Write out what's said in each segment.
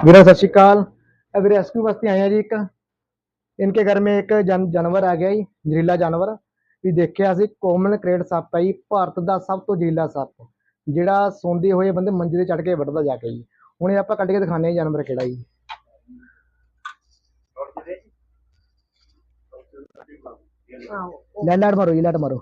वीरा सत श्रीकाल अभी रेस्क्यू वास्ते आए हैं जी एक इनके घर में ਇੱਕ ਜਨ ਜਾਨਵਰ ਆ ਗਿਆ ਜੀ ਜ਼ਹਿਰੀਲਾ ਜਾਨਵਰ ਵੀ ਦੇਖਿਆ ਸੀ ਕੋਮਨ ਕ੍ਰੇਟ ਸੱਪ ਹੈ ਜੀ ਭਾਰਤ ਦਾ ਸਭ ਤੋਂ ਜ਼ਹਿਰੀਲਾ ਸੱਪ ਜਿਹੜਾ ਸੌਂਦੇ ਹੋਏ ਬੰਦੇ ਮੰਜੇ ਤੇ ਚੜ ਕੇ ਵੱਢਦਾ ਜਾ ਕੇ ਜੀ ਹੁਣ ਇਹ ਆਪਾਂ ਕੱਢ ਕੇ ਦਿਖਾਣੇ ਆ ਜਾਨਵਰ ਕਿਹੜਾ ਜੀ ਲੈ ਲੈਟ ਮਾਰੋ ਜੀ ਲੈਟ ਮਾਰੋ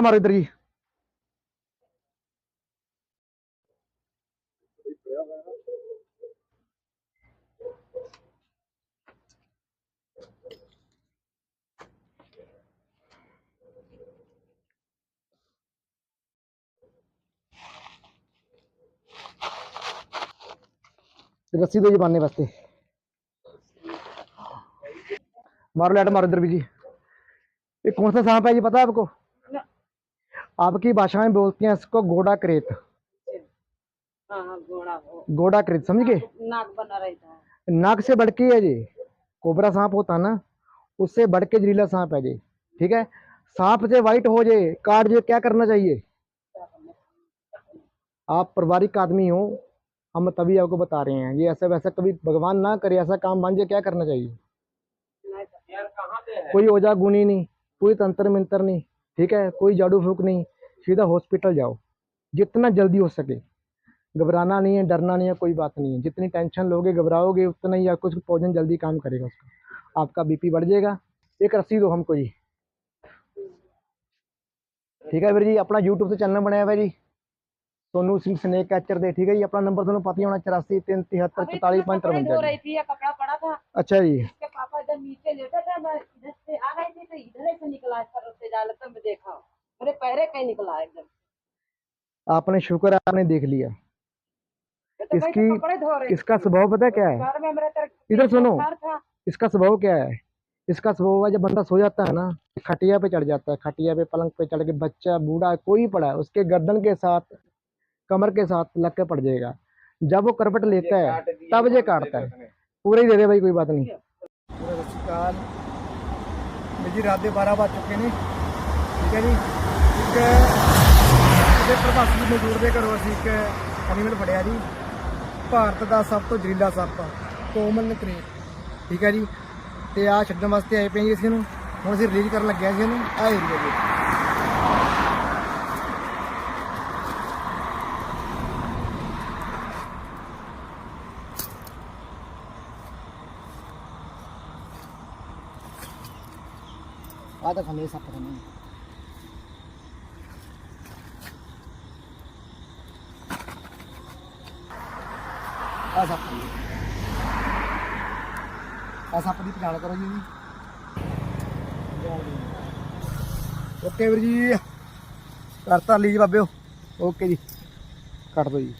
मारो इधर जी रस्सी दो जी वास्ते। मारो लाइट मारो इधर भी जी ये कौन सा सांप है जी पता है आपको? आपकी भाषा में बोलते हैं इसको गोडा करेत। हाँ हाँ गोडा करेत समझ? गए नाक बना रहता है। नाक से बढ़ के है जी। कोबरा सांप होता है ना उससे बढ़ के जहरीला सांप है जी। ठीक है? सांप से वाइट हो जाए काट जाए क्या करना चाहिए? आप पारिवारिक आदमी हो हम तभी आपको बता रहे हैं। ये ऐसा वैसा कभी भगवान ना करे ऐसा काम बन जाए क्या करना चाहिए? यार कहाँ है? कोई ओजा गुनी नहीं कोई तंत्र मंत्र नहीं। ठीक है कोई झाड़ू फूक नहीं सीधा हॉस्पिटल जाओ जितना जल्दी हो सके। घबराना नहीं है डरना नहीं है कोई बात नहीं है। जितनी टेंशन लोगे घबराओगे उतना ही या कुछ भोजन जल्दी काम करेगा उसका। आपका बीपी बढ़ जाएगा एक रस्सी दो हमको जी। ठीक है भाई जी अपना यूट्यूब से चैनल बनाया भाई जी। सोनू सिंह स्नेक कैचर दे ठीक है जी अपना नंबर तुम्हें पता ही होना चौरासी तीन तिहत्तर चौतालीस पाँच तरह अच्छा जी। पापा इधर नीचे लेटा था मैं इधर से आ गई थी तो इधर से निकला इस तरफ़ से जाल तो मैं देखा। मेरे पैरे कहीं निकला एकदम। आपने शुक्र आपने देख लिया। तो तो इसकी- रही इसका स्वभाव पता क्या है? इधर सुनो। इसका स्वभाव क्या है? इसका स्वभाव है जब बंदा सो जाता है ना खटिया पे चढ़ जाता है खटिया पे पलंग पे चढ़ के बच्चा बूढ़ा कोई पड़ा है उसके गर्दन के साथ कमर के साथ लग के पड़ जाएगा। जब वो करपट लेता है तब ये काटता है। पूरे ही दे दे भाई कोई बात नहीं। जी रात बारह बज चुके हैं। ਠੀਕ ਹੈ ਜੀ ਇੱਕ ਦੇ ਪ੍ਰਵਾਸੀ ਮਜ਼ਦੂਰ ਦੇ ਘਰੋਂ ਅਸੀਂ ਇੱਕ ਐਨੀਮਲ ਫੜਿਆ ਜੀ। ਭਾਰਤ ਦਾ ਸਭ ਤੋਂ ਜ਼ਰੀਲਾ ਸੱਪ, ਕੋਮਲ ਕ੍ਰੇਪ ਠੀਕ ਹੈ ਜੀ? ਤੇ ਆ ਛੱਡਣ ਵਾਸਤੇ ਆਏ ਪਏ ਜੀ ਅਸੀਂ ਨੂੰ ਹੁਣ ਅਸੀਂ ਰਿਲੀਜ਼ ਕਰਨ ਲੱਗਿਆ ਸੀ ਇਹਨੂੰ ਆ ਏਰੀਆ ਦੇ ਆ ਤਾਂ ਫਲੇ ਸੱਪ ਆ ਸੱਪ ਜੀ। ਆ ਸੱਪ ਦੀ ਪਛਾਣ ਕਰੋ ਜੀ ਓਕੇ ਵੀਰ ਜੀ। ਕਰਤਾ ਲਈ ਜੀ ਬਾਬਿਓ। ਓਕੇ ਜੀ। ਕੱਟ ਦੋ ਜੀ।